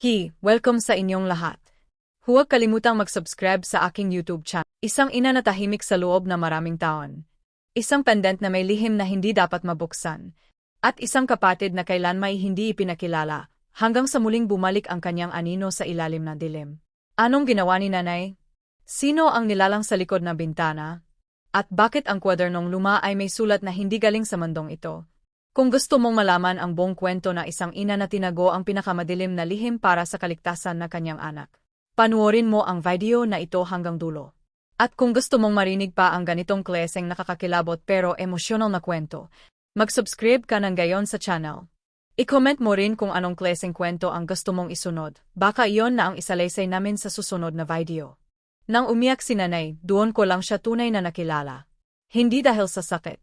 Hi, welcome sa inyong lahat. Huwag kalimutang mag-subscribe sa aking YouTube channel. Isang ina na tahimik sa loob na maraming taon. Isang pendant na may lihim na hindi dapat mabuksan. At isang kapatid na kailan may hindi ipinakilala, hanggang sa muling bumalik ang kanyang anino sa ilalim ng dilim. Anong ginawa ni nanay? Sino ang nilalang sa likod ng bintana? At bakit ang kwadernong luma ay may sulat na hindi galing sa mandong ito? Kung gusto mong malaman ang buong kwento na isang ina na tinago ang pinakamadilim na lihim para sa kaligtasan na kanyang anak, panuorin mo ang video na ito hanggang dulo. At kung gusto mong marinig pa ang ganitong kleseng nakakakilabot pero emosyonal na kwento, mag-subscribe ka ng gayon sa channel. I-comment mo rin kung anong kleseng kwento ang gusto mong isunod, baka iyon na ang isalaysay namin sa susunod na video. Nang umiyak si nanay, doon ko lang siya tunay na nakilala. Hindi dahil sa sakit.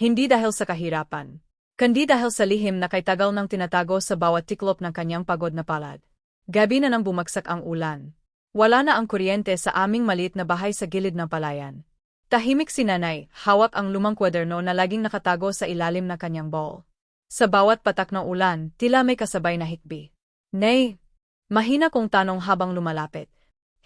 Hindi dahil sa kahirapan. Kandi dahil sa lihim na kay tagal nang tinatago sa bawat tiklop ng kanyang pagod na palad. Gabi na nang bumagsak ang ulan. Wala na ang kuryente sa aming maliit na bahay sa gilid ng palayan. Tahimik si nanay, hawak ang lumang kwaderno na laging nakatago sa ilalim ng kanyang bowl. Sa bawat patak ng ulan, tila may kasabay na hikbi. Nay! Mahina kong tanong habang lumalapit.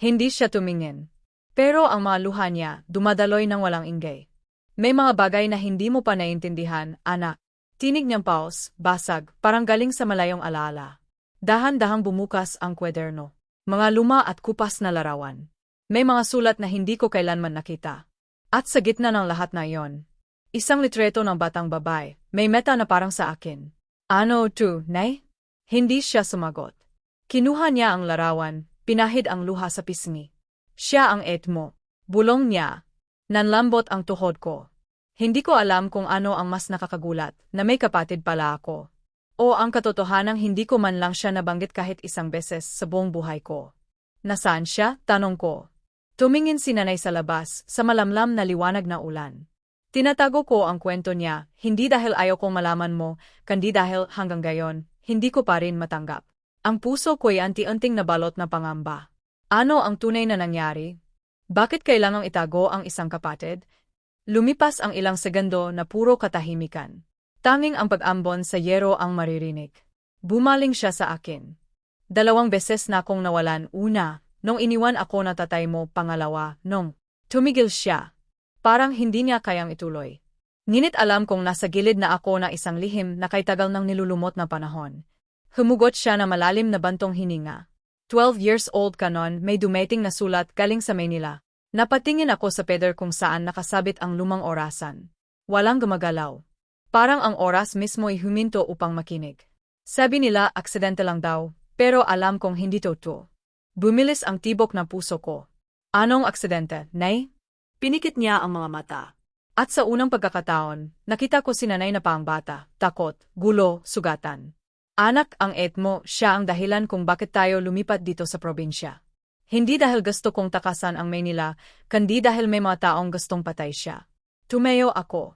Hindi siya tumingin. Pero ang mga luha niya, dumadaloy ng walang ingay. May mga bagay na hindi mo pa naiintindihan, anak. Tinig niyang paus, basag, parang galing sa malayong alaala. Dahan-dahang bumukas ang kwederno. Mga luma at kupas na larawan. May mga sulat na hindi ko kailanman nakita. At sa gitna ng lahat na iyon, isang litreto ng batang babae, may meta na parang sa akin. Ano to, nay? Hindi siya sumagot. Kinuha niya ang larawan, pinahid ang luha sa pisngi. Siya ang et mo. Bulong niya. Nanlambot ang tuhod ko. Hindi ko alam kung ano ang mas nakakagulat, na may kapatid pala ako. O ang katotohanang hindi ko man lang siya nabanggit kahit isang beses sa buong buhay ko. Nasaan siya? Tanong ko. Tumingin si nanay sa labas, sa malamlam na liwanag na ulan. Tinatago ko ang kwento niya, hindi dahil ayaw kong malaman mo, kandi dahil hanggang gayon, hindi ko pa rin matanggap. Ang puso ko'y anti-unting nabalot na pangamba. Ano ang tunay na nangyari? Bakit kailangang itago ang isang kapatid? Lumipas ang ilang segundo na puro katahimikan. Tanging ang pag-ambon sa yero ang maririnig. Bumaling siya sa akin. Dalawang beses na akong nawalan una, nung iniwan ako na tatay mo pangalawa, nung tumigil siya. Parang hindi niya kayang ituloy. Nginit alam kong nasa gilid na ako na isang lihim na kay tagal ng nilulumot na panahon. Humugot siya na malalim na bantong hininga. 12 years old kanon may dumating na sulat galing sa Maynila. Napatingin ako sa peder kung saan nakasabit ang lumang orasan. Walang gumagalaw. Parang ang oras mismo ay huminto upang makinig. Sabi nila aksidente lang daw, pero alam kong hindi totoo. Bumilis ang tibok ng puso ko. Anong aksidente, Nay? Pinikit niya ang mga mata. At sa unang pagkakataon, nakita ko si nanay na pang bata, takot, gulo, sugatan. Anak ang et mo, siya ang dahilan kung bakit tayo lumipat dito sa probinsya. Hindi dahil gusto kong takasan ang Maynila, kundi dahil may mga taong gustong patay siya. Tumayo ako.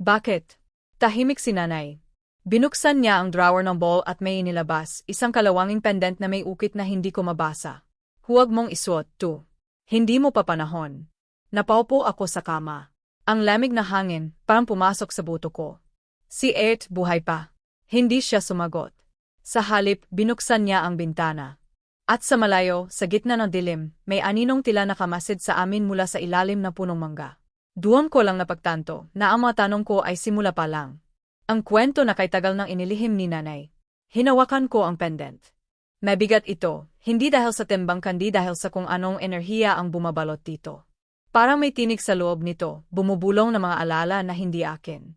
Bakit? Tahimik si nanay. Binuksan niya ang drawer ng bowl at may inilabas, isang kalawanging pendant na may ukit na hindi ko mabasa. Huwag mong isuot, to. Hindi mo pa panahon. Napaupo ako sa kama. Ang lamig na hangin, parang pumasok sa buto ko. Si Ert buhay pa. Hindi siya sumagot. Sa halip, binuksan niya ang bintana. At sa malayo, sa gitna ng dilim, may aninong tila nakamasid sa amin mula sa ilalim na punong mangga. Doon ko lang napagtanto na ang mga tanong ko ay simula pa lang. Ang kwento na kay tagal nang inilihim ni nanay. Hinawakan ko ang pendant. Mabigat ito, hindi dahil sa timbang kandi dahil sa kung anong enerhiya ang bumabalot dito. Parang may tinig sa loob nito, bumubulong na mga alala na hindi akin.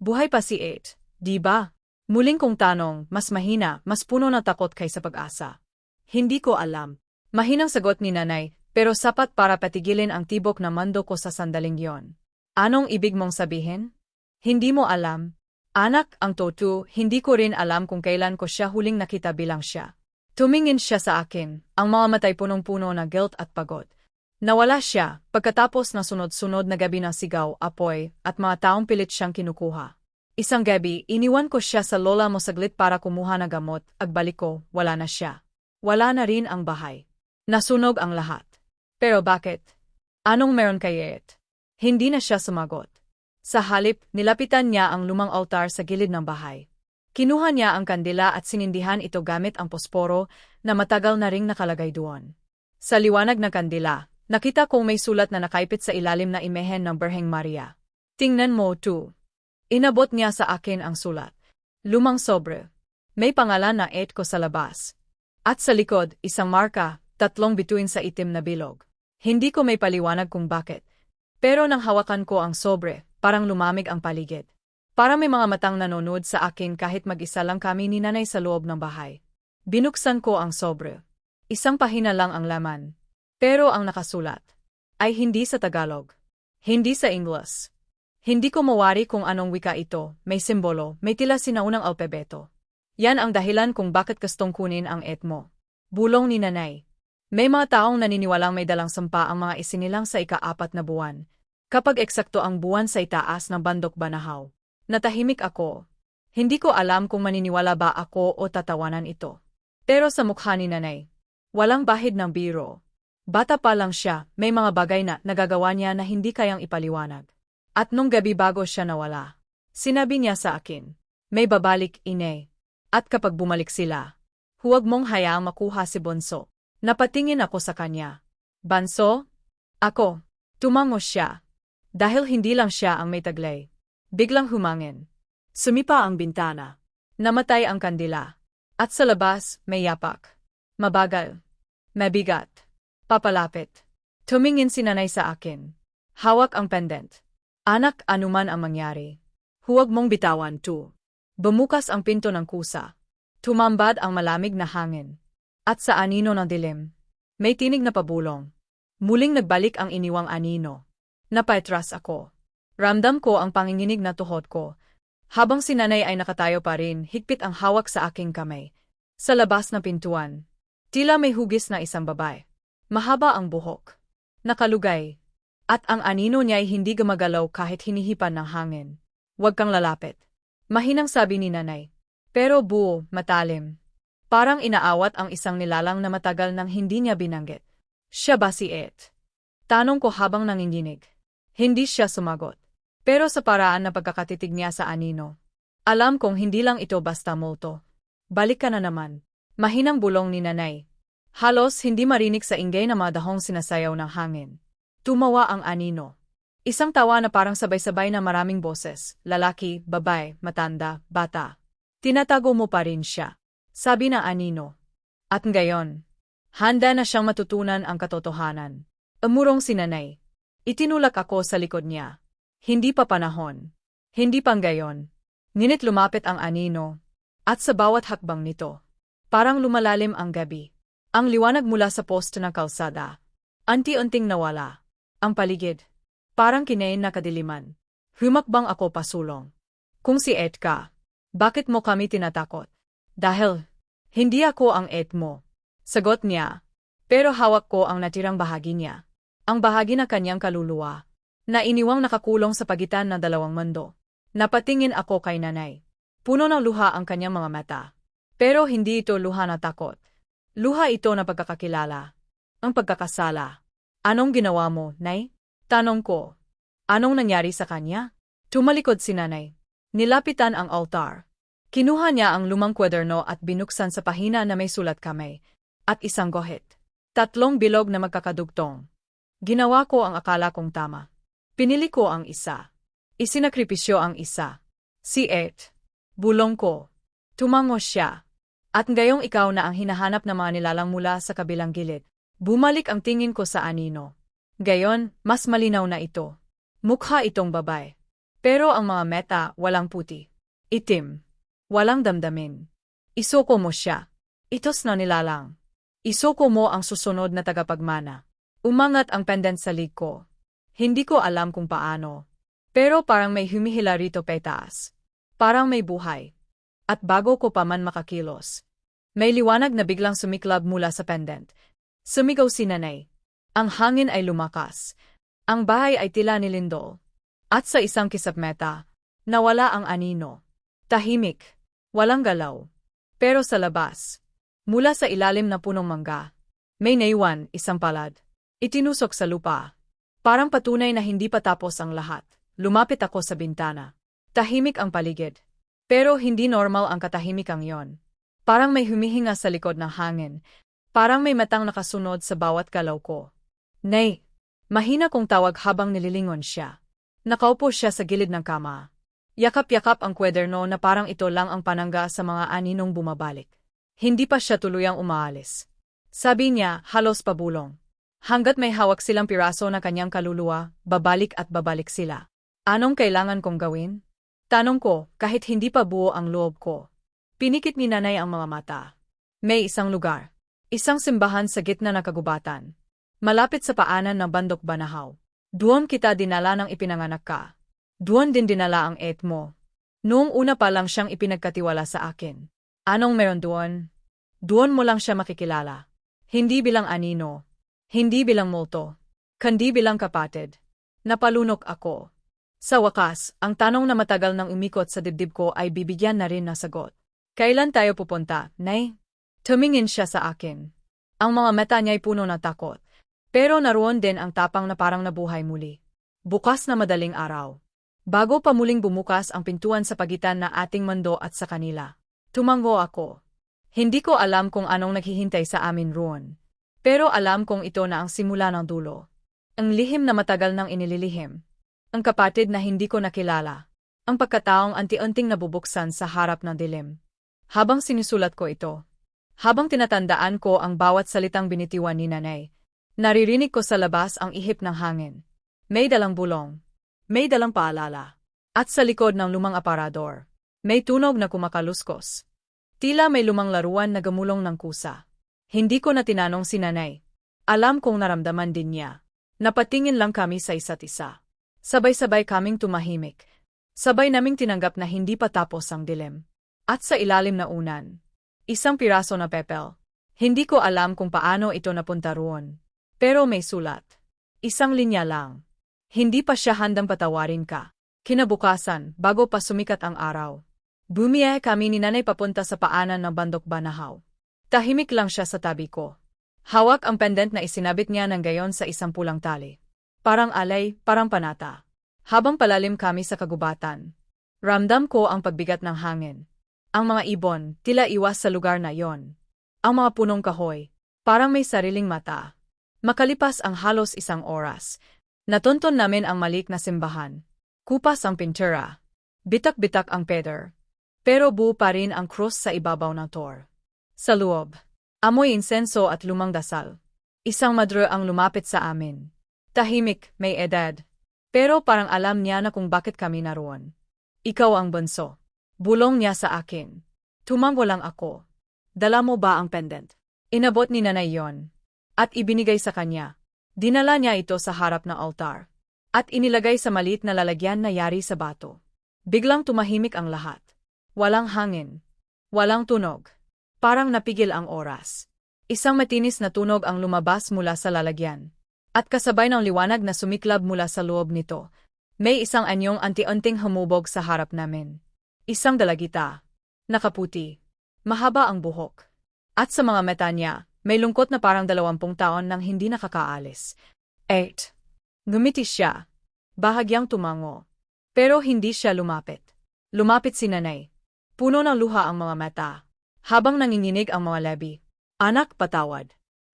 Buhay pa si Eight, di ba? Muling kong tanong, mas mahina, mas puno na takot kaysa pag-asa. Hindi ko alam. Mahinang sagot ni nanay, pero sapat para patigilin ang tibok na mando ko sa sandaling yon. Anong ibig mong sabihin? Hindi mo alam. Anak, ang totu, hindi ko rin alam kung kailan ko siya huling nakita bilang siya. Tumingin siya sa akin, ang mga matay punong-puno na guilt at pagod. Nawala siya, pagkatapos ng sunod-sunod na gabi ng sigaw, apoy, at mga taong pilit siyang kinukuha. Isang gabi, iniwan ko siya sa lola mo saglit para kumuha ng gamot, agbalik ko, wala na siya. Wala na rin ang bahay. Nasunog ang lahat. Pero bakit? Anong meron kay Ed? Hindi na siya sumagot. Sa halip, nilapitan niya ang lumang altar sa gilid ng bahay. Kinuha niya ang kandila at sinindihan ito gamit ang posporo na matagal na ring nakalagay doon. Sa liwanag na kandila, nakita kong may sulat na nakaipit sa ilalim na imehen ng Berheng Maria. Tingnan mo, too. Inabot niya sa akin ang sulat. Lumang sobre. May pangalan na et ko sa labas. At sa likod, isang marka, tatlong bituin sa itim na bilog. Hindi ko may paliwanag kung bakit. Pero nang hawakan ko ang sobre, parang lumamig ang paligid. Para may mga matang nanonood sa akin kahit mag-isa lang kami ni nanay sa loob ng bahay. Binuksan ko ang sobre. Isang pahina lang ang laman. Pero ang nakasulat ay hindi sa Tagalog. Hindi sa English. Hindi ko mawari kung anong wika ito, may simbolo, may tila sinaunang alpebeto. Yan ang dahilan kung bakit gustong kunin ang et mo. Bulong ni nanay. May mga taong naniniwalang may dalang sampa ang mga isinilang sa ikaapat na buwan. Kapag eksakto ang buwan sa itaas ng bandok banahaw. Natahimik ako. Hindi ko alam kung maniniwala ba ako o tatawanan ito. Pero sa mukha ni nanay, walang bahid ng biro. Bata pa lang siya, may mga bagay na nagagawa niya na hindi kayang ipaliwanag. At nung gabi bago siya nawala, sinabi niya sa akin, may babalik, ine. At kapag bumalik sila, huwag mong hayaang makuha si Bonso. Napatingin ako sa kanya. Banso? Ako. Tumango siya. Dahil hindi lang siya ang may taglay. Biglang humangin. Sumipa ang bintana. Namatay ang kandila. At sa labas, may yapak. Mabagal. Mabigat. Papalapit. Tumingin si nanay sa akin. Hawak ang pendant. Anak, anuman ang mangyari. Huwag mong bitawan, tu. Bumukas ang pinto ng kusa. Tumambad ang malamig na hangin. At sa anino ng dilim, may tinig na pabulong. Muling nagbalik ang iniwang anino. Napaitras ako. Ramdam ko ang panginginig na tuhod ko. Habang si nanay ay nakatayo pa rin, higpit ang hawak sa aking kamay. Sa labas na pintuan. Tila may hugis na isang babae. Mahaba ang buhok. Nakalugay. At ang anino niya ay hindi gumagalaw kahit hinihipan ng hangin. Huwag kang lalapit. Mahinang sabi ni nanay. Pero buo, matalim. Parang inaawat ang isang nilalang na matagal nang hindi niya binanggit. Siya ba si Ed? Tanong ko habang nanginginig. Hindi siya sumagot. Pero sa paraan na pagkakatitig niya sa anino. Alam kong hindi lang ito basta multo. Balik ka na naman. Mahinang bulong ni nanay. Halos hindi marinig sa ingay na mga dahong sinasayaw ng hangin. Tumawa ang anino. Isang tawa na parang sabay-sabay na maraming boses, lalaki, babae, matanda, bata. Tinatago mo pa rin siya. Sabi na anino. At ngayon, handa na siyang matutunan ang katotohanan. Amurong sinanay. Itinulak ako sa likod niya. Hindi pa panahon. Hindi pang gayon. Ninit lumapit ang anino. At sa bawat hakbang nito, parang lumalalim ang gabi. Ang liwanag mula sa poste ng kalsada. Anti-unting nawala. Ang paligid. Parang kinain na kadiliman. Humakbang ako pasulong. Kung si Ed ka, bakit mo kami tinatakot? Dahil, hindi ako ang Ed mo. Sagot niya. Pero hawak ko ang natirang bahagi niya. Ang bahagi na kanyang kaluluwa na iniwang nakakulong sa pagitan ng dalawang mundo. Napatingin ako kay nanay. Puno ng luha ang kanyang mga mata. Pero hindi ito luha na takot. Luha ito na pagkakakilala. Ang pagkakasala. Anong ginawa mo, nay? Tanong ko. Anong nangyari sa kanya? Tumalikod si nanay. Nilapitan ang altar. Kinuha niya ang lumang kwaderno at binuksan sa pahina na may sulat kamay. At isang gohit. Tatlong bilog na magkakadugtong. Ginawa ko ang akala kong tama. Pinili ko ang isa. Isinakripisyo ang isa. Si Ed. Bulong ko. Tumango siya. At ngayong ikaw na ang hinahanap na mga nilalang mula sa kabilang gilid. Bumalik ang tingin ko sa anino. Gayon, mas malinaw na ito. Mukha itong babae. Pero ang mga meta, walang puti. Itim. Walang damdamin. Isuko mo siya. Itos na nilalang. Isuko mo ang susunod na tagapagmana. Umangat ang pendant sa lig ko. Hindi ko alam kung paano. Pero parang may humihila rito petaas. Parang may buhay. At bago ko pa man makakilos. May liwanag na biglang sumiklab mula sa pendant. Sumigaw si nanay. Ang hangin ay lumakas. Ang bahay ay tila nilindol. At sa isang kisapmeta, nawala ang anino. Tahimik. Walang galaw. Pero sa labas, mula sa ilalim na punong mangga, may naiwan isang palad. Itinusok sa lupa. Parang patunay na hindi pa tapos ang lahat. Lumapit ako sa bintana. Tahimik ang paligid. Pero hindi normal ang katahimikang yon. Parang may humihinga sa likod ng hangin. Parang may matang nakasunod sa bawat galaw ko. Nay, mahina kong tawag habang nililingon siya. Nakaupo siya sa gilid ng kama. Yakap-yakap ang kwederno na parang ito lang ang panangga sa mga aninong bumabalik. Hindi pa siya tuluyang umaalis. Sabi niya, halos pabulong. Hanggat may hawak silang piraso na kanyang kaluluwa, babalik at babalik sila. Anong kailangan kong gawin? Tanong ko, kahit hindi pa buo ang loob ko. Pinikit ni nanay ang mga mata. May isang lugar. Isang simbahan sa gitna ng kagubatan. Malapit sa paanan ng Bandok Banahaw. Doon kita dinala ng ipinanganak ka. Doon din dinala ang et mo. Noong una pa lang siyang ipinagkatiwala sa akin. Anong meron doon? Doon mo lang siya makikilala. Hindi bilang anino. Hindi bilang multo. Kandi bilang kapatid. Napalunok ako. Sa wakas, ang tanong na matagal nang umikot sa dibdib ko ay bibigyan na rin na sagot. Kailan tayo pupunta, Nay? Tumingin siya sa akin. Ang mga mata niya'y puno na takot. Pero naroon din ang tapang na parang nabuhay muli. Bukas na madaling araw. Bago pa muling bumukas ang pintuan sa pagitan na ating mundo at sa kanila. Tumango ako. Hindi ko alam kung anong naghihintay sa amin roon. Pero alam kong ito na ang simula ng dulo. Ang lihim na matagal nang inililihim. Ang kapatid na hindi ko nakilala. Ang pagkataong anti-unting nabubuksan sa harap ng dilim. Habang sinusulat ko ito. Habang tinatandaan ko ang bawat salitang binitiwan ni nanay. Naririnig ko sa labas ang ihip ng hangin. May dalang bulong. May dalang paalala. At sa likod ng lumang aparador, may tunog na kumakaluskos. Tila may lumang laruan na gamulong ng kusa. Hindi ko na tinanong si nanay. Alam kong naramdaman din niya. Napatingin lang kami sa isa't isa. Sabay-sabay kaming tumahimik. Sabay naming tinanggap na hindi pa tapos ang dilim. At sa ilalim na unan, isang piraso na pepel. Hindi ko alam kung paano ito napunta roon. Pero may sulat. Isang linya lang. Hindi pa siya handang patawarin ka. Kinabukasan, bago pa sumikat ang araw. Bumiyahe kami ni nanay papunta sa paanan ng Bandok Banahaw. Tahimik lang siya sa tabi ko. Hawak ang pendant na isinabit niya ng gayon sa isang pulang tali. Parang alay, parang panata. Habang palalim kami sa kagubatan. Ramdam ko ang pagbigat ng hangin. Ang mga ibon, tila iwas sa lugar na yon. Ang mga punong kahoy, parang may sariling mata. Makalipas ang halos isang oras, Natunton namin ang malik na simbahan. Kupas ang pintura. Bitak-bitak ang peder. Pero buo pa rin ang cross sa ibabaw ng tor. Sa loob, amoy insenso at lumang dasal. Isang madre ang lumapit sa amin. Tahimik, may edad. Pero parang alam niya na kung bakit kami naroon. Ikaw ang bunso. Bulong niya sa akin. Tumango lang ako. Dala mo ba ang pendant? Inabot ni nanay yon. At ibinigay sa kanya. Dinala niya ito sa harap ng altar. At inilagay sa maliit na lalagyan na yari sa bato. Biglang tumahimik ang lahat. Walang hangin. Walang tunog. Parang napigil ang oras. Isang matinis na tunog ang lumabas mula sa lalagyan. At kasabay ng liwanag na sumiklab mula sa loob nito, may isang anyong anti-unting humubog sa harap namin. Isang dalagita. Nakaputi. Mahaba ang buhok. At sa mga mata niya, may lungkot na parang dalawampung taon nang hindi nakakaalis. 8. Ngumiti siya. Bahagyang tumango. Pero hindi siya lumapit. Lumapit si nanay. Puno ng luha ang mga mata. Habang nanginginig ang mga labi. Anak, patawad.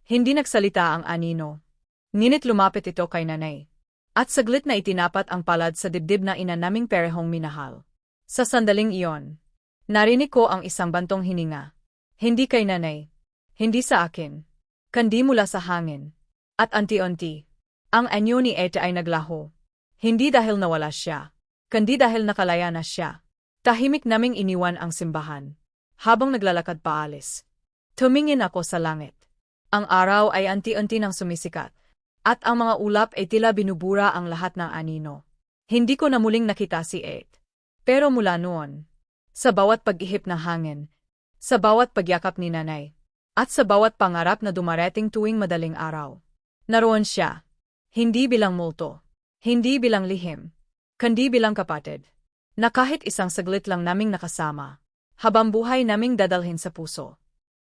Hindi nagsalita ang anino. Nginit lumapit ito kay nanay. At saglit na itinapat ang palad sa dibdib na ina naming perehong minahal. Sa sandaling iyon, narinig ko ang isang bantong hininga. Hindi kay nanay, hindi sa akin. Kandi mula sa hangin. At anti-unti. Ang anyo ni Eta ay naglaho. Hindi dahil nawala siya. Kandi dahil nakalaya na siya. Tahimik naming iniwan ang simbahan. Habang naglalakad paalis. Tumingin ako sa langit. Ang araw ay anti-unti nang sumisikat. At ang mga ulap ay tila binubura ang lahat ng anino. Hindi ko na muling nakita si Ed. Pero mula noon, sa bawat pag-ihip ng hangin, sa bawat pagyakap ni nanay, at sa bawat pangarap na dumarating tuwing madaling araw. Naroon siya. Hindi bilang multo. Hindi bilang lihim. Kandi bilang kapatid. Na kahit isang saglit lang naming nakasama. Habang buhay naming dadalhin sa puso.